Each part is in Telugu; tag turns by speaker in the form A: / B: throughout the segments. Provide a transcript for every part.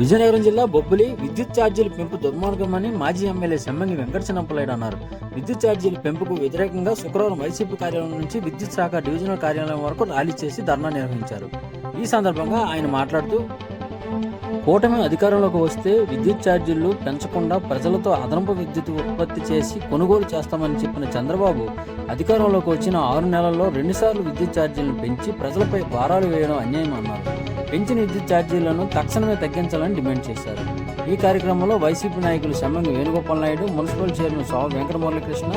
A: విజయనగరం జిల్లా బొబ్బిలి విద్యుత్ ఛార్జీల పెంపు దుర్మార్గమని మాజీ ఎమ్మెల్యే సెమ్మంగి వెంకట అన్నారు. విద్యుత్ ఛార్జీల పెంపుకు వ్యతిరేకంగా శుక్రవారం వైసీపీ కార్యాలయం నుంచి విద్యుత్ శాఖ డివిజనల్ కార్యాలయం వరకు ర్యాలీ చేసి ధర్నా నిర్వహించారు. ఈ సందర్భంగా ఆయన మాట్లాడుతూ కూటమి అధికారంలోకి వస్తే విద్యుత్ ఛార్జీలు పెంచకుండా ప్రజలతో అదనపు విద్యుత్ ఉత్పత్తి చేసి కొనుగోలు చేస్తామని చెప్పిన చంద్రబాబు అధికారంలోకి వచ్చిన ఆరు నెలల్లో రెండుసార్లు విద్యుత్ ఛార్జీలను పెంచి ప్రజలపై భారాలు వేయడం అన్యాయం అన్నారు. పెంచిన విద్యుత్ ఛార్జీలను తక్షణమే తగ్గించాలని డిమాండ్ చేశారు. ఈ కార్యక్రమంలో వైసీపీ నాయకులు సెమ్మంగి వేణుగోపాల్ నాయుడు మున్సిపల్ చైర్మన్ స్వామి వెంకటమురళీకృష్ణ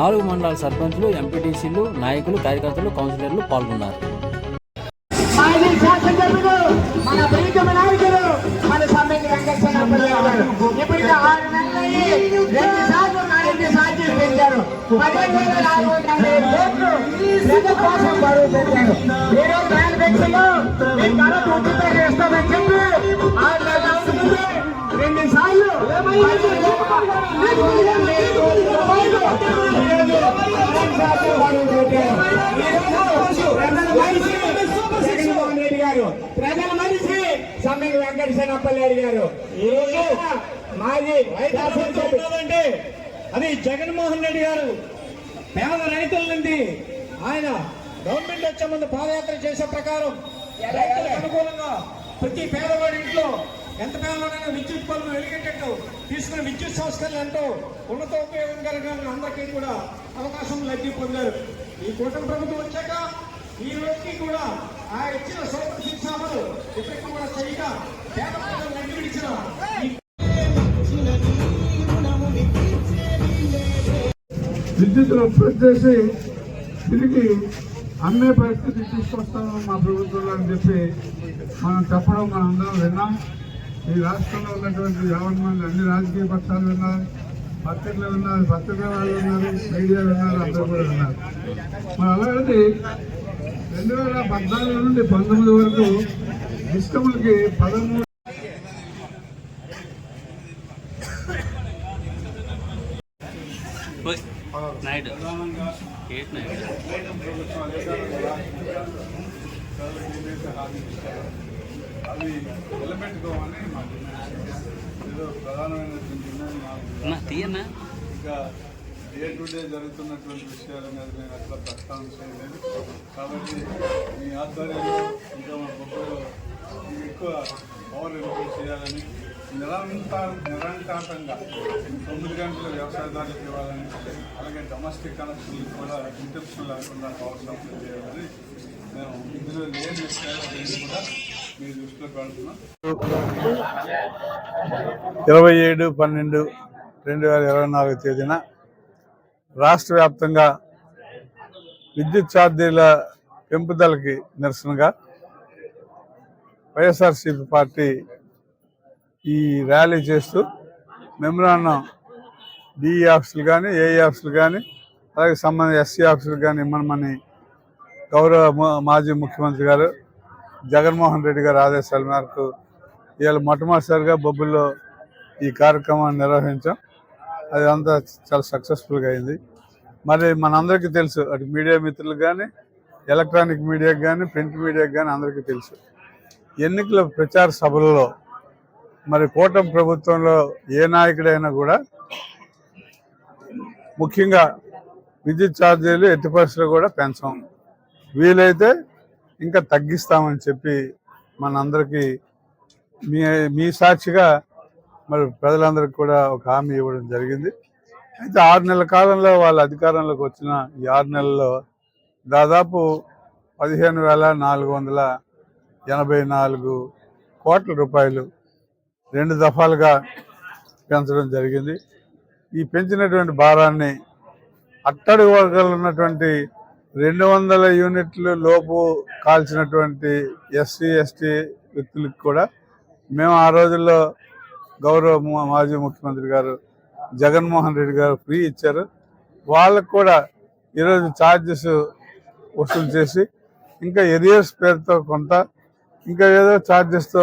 A: నాలుగు మండల సర్పంచులు ఎంపీటీసీలు నాయకులు కార్యకర్తలు కౌన్సిలర్లు పాల్గొన్నారు.
B: వెంకటేశ్వర గారు ఇప్పటికి ఆరు నెలలయ్యి రెండు సార్లు నాలుగు సాధ్యం పెంచారు పదిహేను వేల నాలుగు వందల నలభై కోట్లు ప్రజల కోసం బరువు పెట్టారు ఈ రోజు మేనిఫెస్టోలో వెంకట సేనప్పల్లి గారు. ఈ రోజు మాజీ శాసనసభ్యుడు
C: చెప్తున్నారంటే అది జగన్మోహన్ రెడ్డి గారు పేద రైతుల నుండి ఆయన గవర్నమెంట్ వచ్చే ముందు పాదయాత్ర చేసే ప్రకారం రైతులకు అనుకూలంగా ప్రతి పేదవాడి ఇంట్లో ఎంత పేదవాడైనా విద్యుత్ పనులు వెలిగేటట్టు తీసుకున్న విద్యుత్ సంస్కరణలు ఎంతో ఉన్నత ఉపయోగకరంగా అందరికీ కూడా అవకాశం లబ్ధి పొందారు. ఈ కూటమి ప్రభుత్వం వచ్చాక ఈ రోజుకి కూడా ఆ ఇచ్చిన సూపర్ సిక్స్ అమలు ఇప్పటికీ కూడా సరిగా పేద ప్రజలు నడ్డి విడిచిన
D: విద్యుత్ ఉత్పత్తి చేసి తిరిగి అమ్మే పరిస్థితి తీసుకొస్తాము మా ప్రభుత్వంలో అని చెప్పి మనం చెప్పడం మనం అందరం విన్నాం. ఈ రాష్ట్రంలో ఉన్నటువంటి యావన్ మంది అన్ని రాజకీయ పక్షాలు విన్నారు. పత్రికలు విన్నారు పత్రికా వాళ్ళు ఉన్నారు మీడియా విన్నారు అందరూ కూడా విన్నారు. మరి అలాంటి రెండు వేల పద్నాలుగు నుండి పంతొమ్మిది వరకు ఇష్టములకి పదమూడు
A: నాయుడు ఎయిట్ నాయుడు
D: అవి
A: తీయన్నా?
D: ఇంకా డే టు డే జరుగుతున్నటువంటి విషయాల మీద నేను అట్లా ప్రస్తావన చేయలేదు. కాబట్టి మీ ఆధ్వర్యంలో ఇంకా మా గొప్పలో ఎక్కువ పవర్ ఇంప్రూవ్ చేయాలని నిరంతర నిరంతరంగా తొమ్మిది గంటల వ్యవసాయదారులకు ఇవ్వాలని అలాగే డొమెస్టిక్ కనెక్షన్లు కూడా ఇంటెప్షన్ లేకుండా పవర్ సప్లై చేయాలని మేము ఇందులో ఏం చేస్తారో కూడా మీ దృష్టిలో పెడుతున్నాం ఇరవై ఏడు పన్నెండు రెండు వేల ఇరవై నాలుగు తేదీన రాష్ట్ర వ్యాప్తంగా విద్యుత్ ఛార్జీల పెంపుదలకి నిరసనగా వైఎస్ఆర్సీపీ పార్టీ ఈ ర్యాలీ చేస్తూ మెమరాండం డిఈ ఆఫీసులు కానీ ఏఈ ఆఫీసులు కానీ అలాగే సంబంధించిన ఎస్సీ ఆఫీసులు కానీ ఇమ్మనమని గౌరవ మాజీ ముఖ్యమంత్రి గారు జగన్మోహన్ రెడ్డి గారి ఆదేశాల మేరకు ఇవాళ మొట్టమొదటిసారిగా బొబ్బుల్లో ఈ కార్యక్రమాన్ని నిర్వహించాం. అది అంతా చాలా సక్సెస్ఫుల్గా అయింది. మరి మనందరికీ తెలుసు అటు మీడియా మిత్రులకు కానీ ఎలక్ట్రానిక్ మీడియాకి కానీ ప్రింట్ మీడియాకి కానీ అందరికీ తెలుసు. ఎన్నికల ప్రచార సభలలో మరి కూటమి ప్రభుత్వంలో ఏ నాయకుడైనా కూడా ముఖ్యంగా విద్యుత్ ఛార్జీలు ఎట్టి పరిస్థితులు కూడా పెంచాం. వీలైతే ఇంకా తగ్గిస్తామని చెప్పి మనందరికీ మీ మీ సాక్షిగా మరి ప్రజలందరికీ కూడా ఒక హామీ ఇవ్వడం జరిగింది. అయితే ఆరు నెలల కాలంలో వాళ్ళ అధికారంలోకి వచ్చిన ఈ ఆరు నెలల్లో దాదాపు పదిహేను వేల నాలుగు వందల ఎనభై నాలుగు కోట్ల రూపాయలు రెండు దఫాలుగా పెంచడం జరిగింది. ఈ పెంచినటువంటి భారాన్ని అట్టడి వర్గాలు ఉన్నటువంటి రెండు వందల యూనిట్లు లోపు కాల్చినటువంటి ఎస్సీ ఎస్టీ వ్యక్తులకు కూడా మేము ఆ రోజుల్లో గౌరవ మాజీ ముఖ్యమంత్రి గారు జగన్మోహన్ రెడ్డి గారు ఫ్రీ ఇచ్చారు. వాళ్ళకు కూడా ఈరోజు ఛార్జెస్ వసూలు చేసి ఇంకా ఎరియర్స్ పేరుతో కొంత ఇంకా ఏదో ఛార్జెస్తో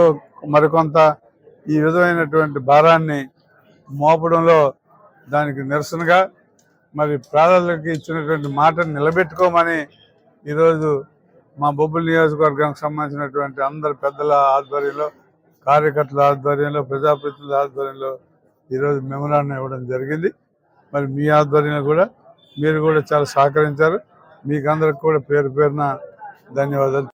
D: మరికొంత ఈ విధమైనటువంటి భారాన్ని మోపడంలో దానికి నిరసనగా మరి ప్రాధాన్యతకి ఇచ్చినటువంటి మాటను నిలబెట్టుకోమని ఈరోజు మా బొబ్బుల నియోజకవర్గానికి సంబంధించినటువంటి అందరి పెద్దల ఆధ్వర్యంలో కార్యకర్తల ఆధ్వర్యంలో ప్రజాప్రతినిధుల ఆధ్వర్యంలో ఈరోజు మెమరాన్ని ఇవ్వడం జరిగింది. మరి మీ ఆధ్వర్యంలో కూడా మీరు కూడా చాలా సహకరించారు. మీకు అందరికి కూడా పేరు పేరున ధన్యవాదాలు.